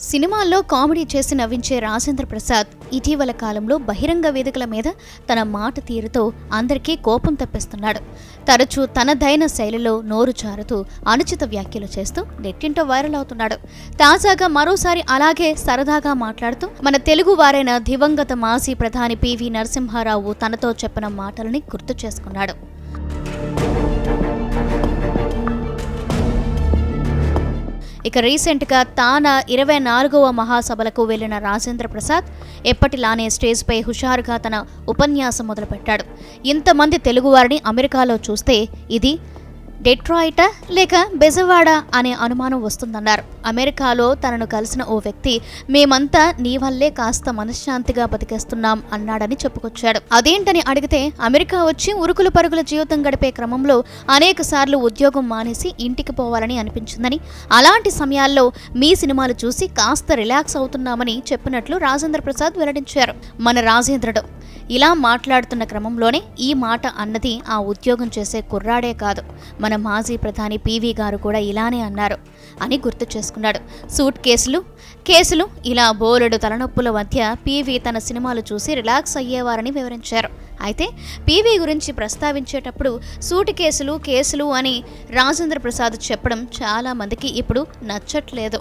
సినిమాల్లో కామెడీ చేసి నవ్వించే రాజేంద్ర ప్రసాద్ ఇటీవల కాలంలో బహిరంగ వేదికల మీద తన మాట తీరుతో అందరికీ కోపం తెప్పిస్తున్నాడు. తరచూ తనదైన శైలిలో నోరు జారుతూ అనుచిత వ్యాఖ్యలు చేస్తూ నెట్టింటో వైరల్ అవుతున్నాడు. తాజాగా మరోసారి అలాగే సరదాగా మాట్లాడుతూ మన తెలుగు వారైన దివంగత మాజీ ప్రధాని పివి నరసింహారావు తనతో చెప్పిన మాటలని గుర్తు చేసుకున్నాడు. ఇక రీసెంట్గా తాన ఇరవై నాలుగవ మహాసభలకు వెళ్ళిన రాజేంద్ర ప్రసాద్ ఎప్పటిలానే స్టేజ్పై హుషారుగా తన ఉపన్యాసం మొదలుపెట్టాడు. ఇంతమంది తెలుగువారిని అమెరికాలో చూస్తే ఇది డెట్రాయిటా లేక బెజవాడ అనే అనుమానం వస్తుందన్నారు. అమెరికాలో తనను కలిసిన ఓ వ్యక్తి మేమంతా నీ వల్లే కాస్త మనశ్శాంతిగా బతికేస్తున్నాం అన్నాడని చెప్పుకొచ్చాడు. అదేంటని అడిగితే అమెరికా వచ్చి ఉరుకులు పరుగుల జీవితం గడిపే క్రమంలో అనేక సార్లు ఉద్యోగం మానేసి ఇంటికి పోవాలని అనిపించిందని అలాంటి సమయాల్లో మీ సినిమాలు చూసి కాస్త రిలాక్స్ అవుతున్నామని చెప్పినట్లు రాజేంద్ర ప్రసాద్ వెల్లడించారు. మన రాజేంద్రుడు ఇలా మాట్లాడుతున్న క్రమంలోనే ఈ మాట అన్నది ఆ ఉద్యోగం చేసే కుర్రాడే కాదు. మన మాజీ ప్రధాని పీవీ గారు కూడా ఇలానే అన్నారు అని గుర్తు చేసుకున్నాడు. సూట్ కేసులు కేసులు ఇలా బోలెడు తలనొప్పుల మధ్య పీవీ తన సినిమాలు చూసి రిలాక్స్ అయ్యేవారని వివరించారు. అయితే పీవీ గురించి ప్రస్తావించేటప్పుడు సూటు కేసులు కేసులు అని రాజేంద్ర ప్రసాద్ చెప్పడం చాలా మందికి ఇప్పుడు నచ్చట్లేదు.